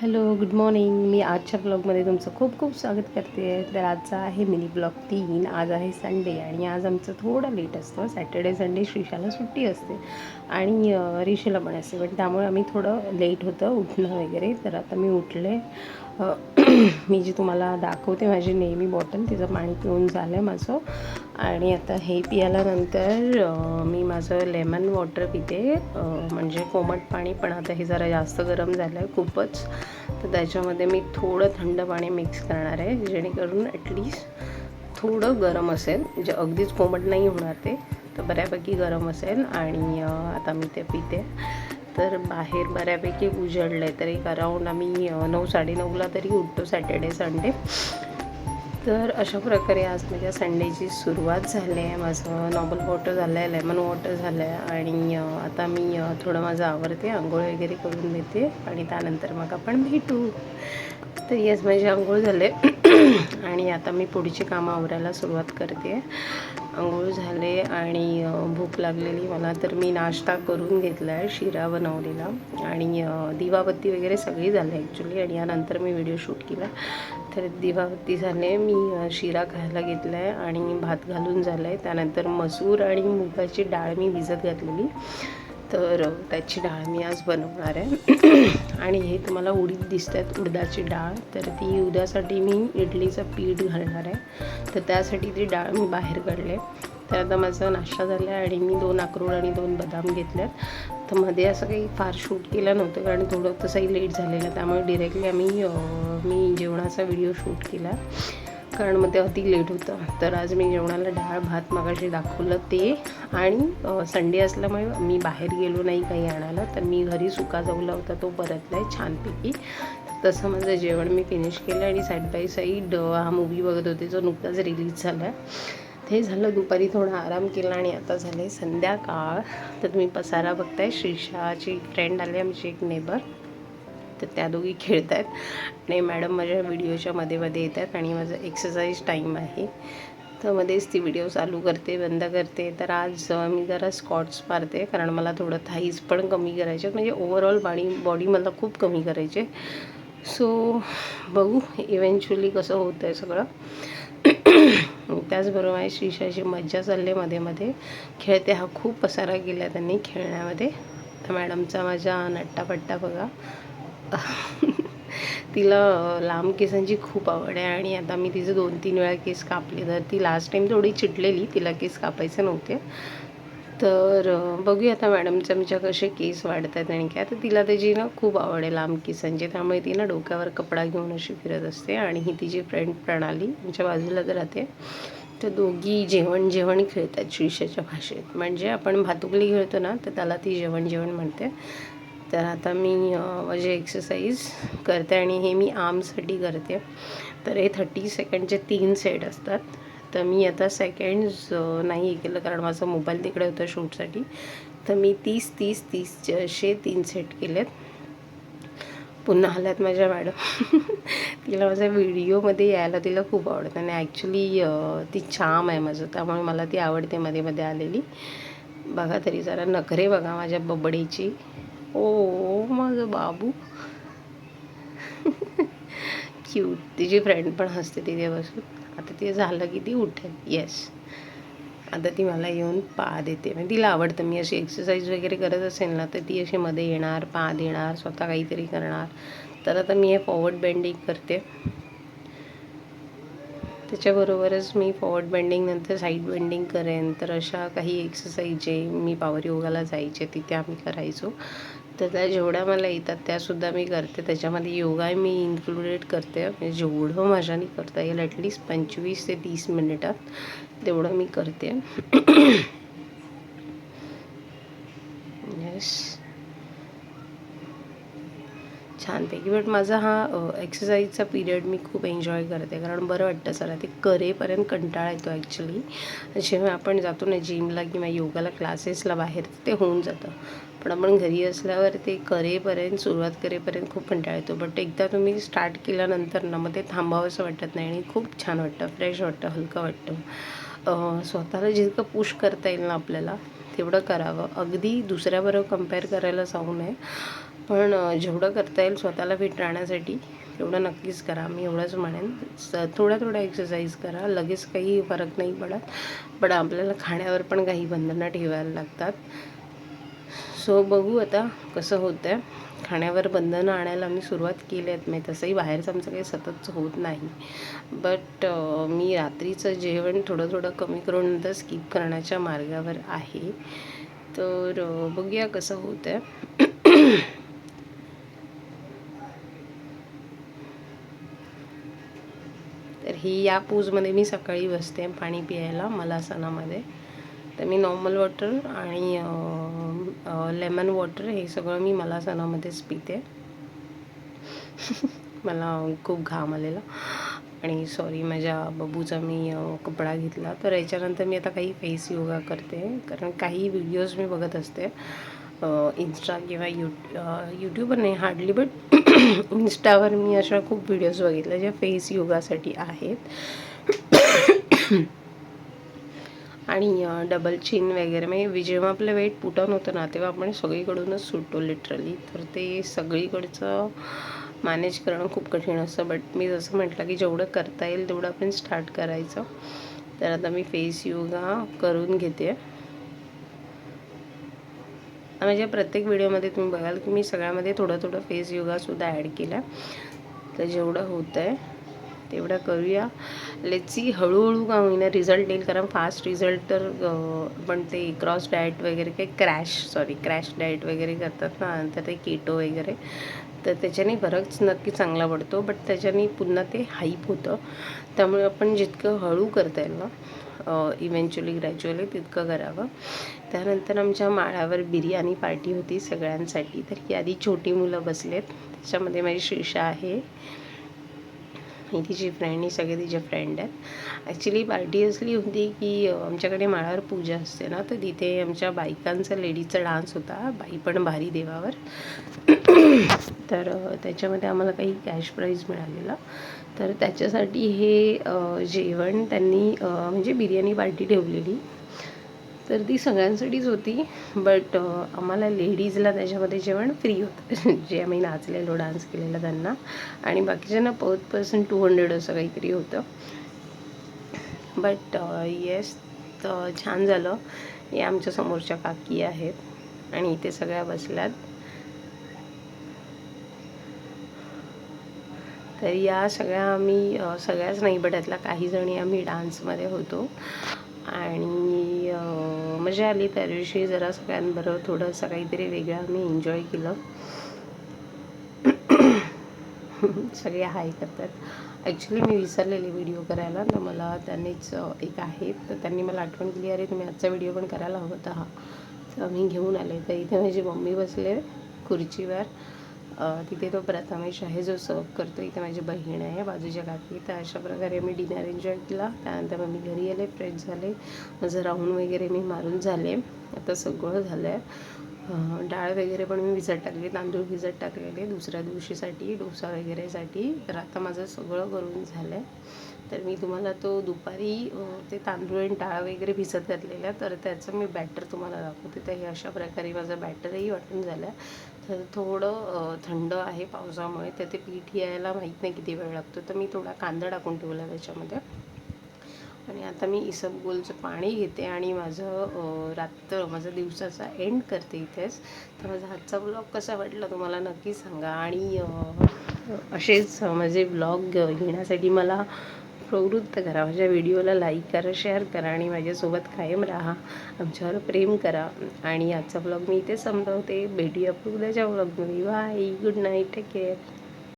Hello good morning. मी आजच्या ब्लॉगमध्ये तुमचं खूप खूप स्वागत करते. तर आजचा आहे मिनी ब्लॉग तीन. आज आहे संडे आणि आज आमचं थोडं लेट असतं. सॅटर्डे संडे श्रीशाला सुट्टी असते आणि रिशेला पण असते. पण त्यामुळे आम्ही थोडं लेट होतं उठणं वगैरे. तर आता मी उठले. मी जी तुम्हाला दाखवते माझी नेहमी बॉटल तिचं पाणी पिऊन झालं आहे माझं. आणि आता हे पियाल्यानंतर मी माझं लेमन वॉटर पिते. म्हणजे कोमट पाणी पण आता हे जरा जास्त गरम झालं आहे खूपच. तर त्याच्यामध्ये मी थोडं थंड पाणी मिक्स करणार आहे जेणेकरून ॲटलीस्ट थोडं गरम असेल. म्हणजे अगदीच कोमट नाही होणार ते तर बऱ्यापैकी गरम असेल. आणि आता मी ते पिते. तर बाहेर बऱ्यापैकी उजळलं आहे तर एक अराऊंड आम्ही नऊ साडेनऊला तरी उठतो सॅटर्डे संडे तर अशा प्रकारे आज माझ्या संडेची सुरुवात झाली आहे. माझं नॉर्मल वॉटर झालं आहे लेमन वॉटर झालं आहे आणि आता मी थोडं माझं आवडते आंघोळ वगैरे करून देते आणि त्यानंतर मग आपण भेटू. तर येस माझी आंघोळ झाले. आणि आता मी पुढची कामं आवरायला सुरुवात करते. आंघोळ झाले आणि भूक लागलेली मला तर मी नाश्ता करून घेतला आहे शिरा बनवलेला. आणि दिवाबत्ती वगैरे सगळी झाली ॲक्च्युली आणि यानंतर मी व्हिडिओ शूट केला. तर दिवाबत्ती झाले. मी शिरा खायला घेतला आहे आणि भात घालून झालं आहे त्यानंतर मसूर आणि मुगाची डाळ मी भिजत घातलेली. तर त्याची डाळ मी आज बनवणार आहे. आणि हे तुम्हाला उडीद दिसत आहेत उडदाची डाळ. तर ती उद्यासाठी मी इडलीचं पीठ घालणार आहे. तर त्यासाठी ती डाळ मी बाहेर काढले तर आता माझा नाश्ता झाला आहे आणि मी दोन अक्रोड आणि दोन बदाम घेतल्यात. तर मध्ये असं काही फार शूट केलं नव्हतं कारण थोडं तसंही लेट झालेलं त्यामुळे डिरेक्टली आम्ही मी जेवणाचा व्हिडिओ शूट केला. कारण मग ते अति लेट होतं. तर आज मी जेवणाला डाळ भात मगाशी दाखवलं ते आणि संडे असल्यामुळे मी बाहेर गेलो नाही काही आणायला. तर मी घरी सुका जाऊला होता तो परतला आहे छानपैकी तसं माझं जेवण मी फिनिश केलं आणि साईड बाय साईड हा मूवी बघत होते जो नुकताच रिलीज झाला आहे ते झालं. दुपारी थोडा आराम केला आणि आता झाले संध्याकाळ. तर तुम्ही पसारा बघताय. श्रीषाची फ्रेंड आली आमची एक नेबर तर त्या दोघी खेळत आहेत आणि मॅडम माझ्या व्हिडिओच्या मध्ये मध्ये येत आहेत आणि माझं एक्सरसाइज टाईम आहे. तर मध्येच ती व्हिडिओ चालू करते बंद करते. तर आज मी जरा स्कॉट्स मारते कारण मला थोडं थाईज पण कमी करायचे. म्हणजे ओव्हरऑल बॉडी बॉडी मला खूप कमी करायचे. सो बघू. इव्हेंच्युअली कसं होतं आहे सगळं. त्याचबरोबर माझी श्रीशाची मज्जा चालली आहे मध्ये मध्ये. खेळते हा खूप पसारा केला त्यांनी खेळण्यामध्ये. तर मॅडमचा माझ्या नट्टापट्टा बघा. तिला लांब केसांची खूप आवड आहे आणि आता मी तिचे दोन तीन वेळा केस कापले. तर ती लास्ट टाईम थोडी चिटलेली तिला केस कापायचे नव्हते. तर बघूया आता मॅडम आमच्या कसे केस वाढत आहेत आणि काय. तर तिला त्याची ना खूप आवड आहे लांब केसांची. त्यामुळे ती ना डोक्यावर कपडा घेऊन अशी फिरत असते आणि ही तिची फ्रेंड प्रणाली आमच्या बाजूलाच राहते. तर दोघी जेवण जेवण खेळतात श्रीशाच्या भाषेत. म्हणजे आपण भातुकली खेळतो ना तर त्याला ती जेवण जेवण म्हणते. तर आता मी म्हणजे माझी एक्सरसाइज करते आणि हे मी आर्मसाठी करते. तर हे थर्टी सेकंडचे तीन सेट असतात. तर मी आता सेकंड्स नाही हे केलं कारण माझा मोबाईल तिकडे होता शूटसाठी तर मी तीस तीस तीसचे असे तीन सेट केलेत. पुन्हा आल्यात माझ्या मॅडम तिला माझ्या व्हिडिओमध्ये यायला तिला खूप आवडतं आणि ॲक्च्युली ती छाम आहे माझं. त्यामुळे मला ती आवडते मध्ये मध्ये आलेली. बघा तरी जरा नखरे बघा माझ्या बबडीची. ओ माझं बाबू. क्यूट तिची फ्रेंड पण हसते तिथे बसून आता ते झालं की ती उठेल. येस आता ती मला येऊन पा देते. म्हणजे तिला आवडतं. मी अशी एक्सरसाइज वगैरे करत असेल ना तर ती अशी मध्ये येणार पा देणार स्वतः काहीतरी करणार. तर आता मी हे फॉवर्ड बेंडिंग करते. त्याच्याबरोबरच मी फॉरवर्ड बेंडिंग नंतर साईड बेंडिंग करेन. तर अशा काही एक्सरसाइज जे मी पावर योगाला जायचे तिथे आम्ही करायचो. तर त्या जेवढ्या मला येतात त्यासुद्धा मी करते. त्याच्यामध्ये योगा मी इन्क्लुडेड करते. म्हणजे जेवढं माझ्याने करता येईल ॲटलिस्ट पंचवीस ते तीस मिनिटात तेवढं मी करते. येस छानपैकी. बट माझा हा एक्सरसाइजचा पिरियड मी खूप एन्जॉय करते. कारण बरं वाटतं सर ते करेपर्यंत कंटाळा येतो ॲक्च्युली जेव्हा आपण जातो ना जिमला किंवा योगाला क्लासेसला बाहेर ते होऊन जातं. पण आपण घरी असल्यावर ते करेपर्यंत सुरुवात करेपर्यंत खूप कंटाळा येतो. बट एकदा तुम्ही स्टार्ट केल्यानंतर ना मग ते थांबावंसं वाटत नाही आणि खूप छान वाटतं. फ्रेश वाटतं हलकं वाटतं. स्वतःला जितकं पुश करता येईल ना आपल्याला तेवढं करावं. अगदी दुसऱ्याबरोबर कंपेअर करायला जाऊ नये. पण जेवढं करता येईल स्वतःला फिट राहण्यासाठी तेवढं नक्कीच करा. मी एवढंच म्हणेन. स थोड्या एक्सरसाइज करा. लगेच काही फरक नाही पडत. पण आपल्याला खाण्यावर पण काही बंधनं ठेवायला लागतात. सो बघू आता कसं होतं आहे खाण्यावर बंधनं आणायला आम्ही सुरुवात केली आहेत. मी तसंही बाहेरचं आमचं काही सतत होत नाही. बट मी रात्रीचं जेवण थोडं थोडं कमी करून नंतर स्किप करण्याच्या मार्गावर आहे. तर बघूया कसं होतं आहे तर ही या पूजमध्ये मी सकाळी बसते पाणी प्यायला मलासनामध्ये. तर मी नॉर्मल वॉटर आणि लेमन वॉटर हे सगळं मी मलासनामध्येच पिते. मला खूप घाम आलेला. आणि सॉरी माझ्या बबूचा मी कपडा घेतला. तर याच्यानंतर मी आता काही फेस योगा करते. कारण काही व्हिडिओज मी बघत असते. इन्स्टा किंवा यू यूट्यूबवर नाही हार्डली बट इन्स्टावर मी अशा खूप व्हिडिओज बघितल्या ज्या फेस योगासाठी आहेत. आणि डबल चिन वगैरे. म्हणजे जेव्हा आपलं वेट पुटन होतं ना तेव्हा आपण सगळीकडूनच सुटतो लिटरली तर ते सगळीकडचं मॅनेज करणं खूप कठीण असतं. बट मी जसं म्हटलं की जेवढं करता येईल तेवढं आपण स्टार्ट करायचं. तर आता मी फेस योगा करून घेते. माझ्या प्रत्येक व्हिडिओमध्ये तुम्ही बघाल की मी सगळ्यामध्ये थोडं थोडं फेस योगासुद्धा ॲड केला तर जेवढं होतं आहे तेवढं करूया. लेची हळूहळू का होईना रिझल्ट येईल कारण फास्ट रिझल्ट तर पण ते क्रॉस डाएट वगैरे काही क्रॅश सॉरी क्रॅश डाएट वगैरे करतात ना तर ते केटो वगैरे. तर त्याच्याने फरक नक्की चांगला पडतो बट त्याच्याने पुन्हा ते हाईप होतं. त्यामुळे आपण जितकं हळू करता येईल ना इव्हेंच्युअली ग्रॅज्युअली तितकं करावं. त्यानंतर आमच्या माळावर बिर्याणी पार्टी होती सगळ्यांसाठी. तर ही आधी छोटी मुलं बसलेत. त्याच्यामध्ये माझी श्रीषा आहे. आणि तिची फ्रेंड ही सगळे तिचे फ्रेंड आहेत. ॲक्च्युली पार्टी असली होती की आमच्याकडे माळावर पूजा असते ना तर तिथे आमच्या बायकांचा लेडीजचा डान्स होता. बाई पण भारी देवावर. तर त्याच्यामध्ये आम्हाला काही कॅश प्राईज मिळालेला. तर त्याच्यासाठी हे जेवण त्यांनी म्हणजे बिर्याणी पार्टी ठेवलेली. तर ती सगळ्यांसाठीच होती. बट आम्हाला लेडीजला त्याच्यामध्ये जेवण फ्री होतं. जे आम्ही नाचलेलो डान्स केलेला त्यांना. आणि बाकीच्यांना पर पर्सन टू हंड्रेड असं काहीतरी होतं. बट येस तर छान झालं. हे आमच्या समोरच्या काकी आहेत. आणि इथे सगळ्या बसल्यात. तर या सगळ्या आम्ही सगळ्याच नाही बट यातला काही जणी आम्ही डान्समध्ये होतो. आणि मजा आली त्या दिवशी जरा सगळ्यांबरोबर थोडंसं काहीतरी वेगळं आम्ही एन्जॉय केलं. सगळे हाय करतात. ॲक्च्युली मी विसरलेली व्हिडिओ करायला तर मला त्यांनीच एक आहे. तर त्यांनी मला आठवण केली अरे तुम्ही आजचा व्हिडिओ पण करायला हवं होता. हा तर मी घेऊन आले. तर इथे माझी मम्मी बसले खुर्चीवर. तिथे तो प्रथमेश आहे जो सर्व करतो. इथे माझी बहीण आहे बाजूच्या काकी. तर अशा प्रकारे मी डिनर एन्जॉय केला. त्यानंतर मग मी घरी आले फ्रेश झाले. माझं राऊंड वगैरे मी मारून झाले. आता सगळं झालं आहे डाळ वगैरे पण मी भिजत टाकली. तांदूळ भिजत टाकलेले. दुसऱ्या दिवशीसाठी डोसा वगैरेसाठी. तर आता माझं सगळं करून झालं आहे तर मी तुम्हाला तो दुपारी ते तांदूळ आणि डाळ वगैरे भिजत घातलेल्या तर त्याचं मी बॅटर तुम्हाला दाखवते. तर हे अशा प्रकारे माझं बॅटरही वाटून झालं. आहे तर थोडं थंड आहे पावसामुळे तर ते पीठ यायला माहीत नाही किती वेळ लागतो. तर मी थोडा कांदा टाकून ठेवला त्याच्यामध्ये. आणि आता मी इसबगोलचं पाणी घेते आणि माझं रात्र माझा दिवसाचा एंड करते इथेच. तर माझा आजचा ब्लॉग कसा वाटला तुम्हाला नक्की सांगा. आणि असेच माझे ब्लॉग घेण्यासाठी मला प्रवृत्त करा. माझ्या व्हिडिओला लाईक करा शेअर करा आणि माझ्यासोबत कायम राहा. आमच्यावर प्रेम करा. आणि आजचा ब्लॉग मी इथे संपवते. भेटूया उद्याच्या ब्लॉगमध्ये bye good night take care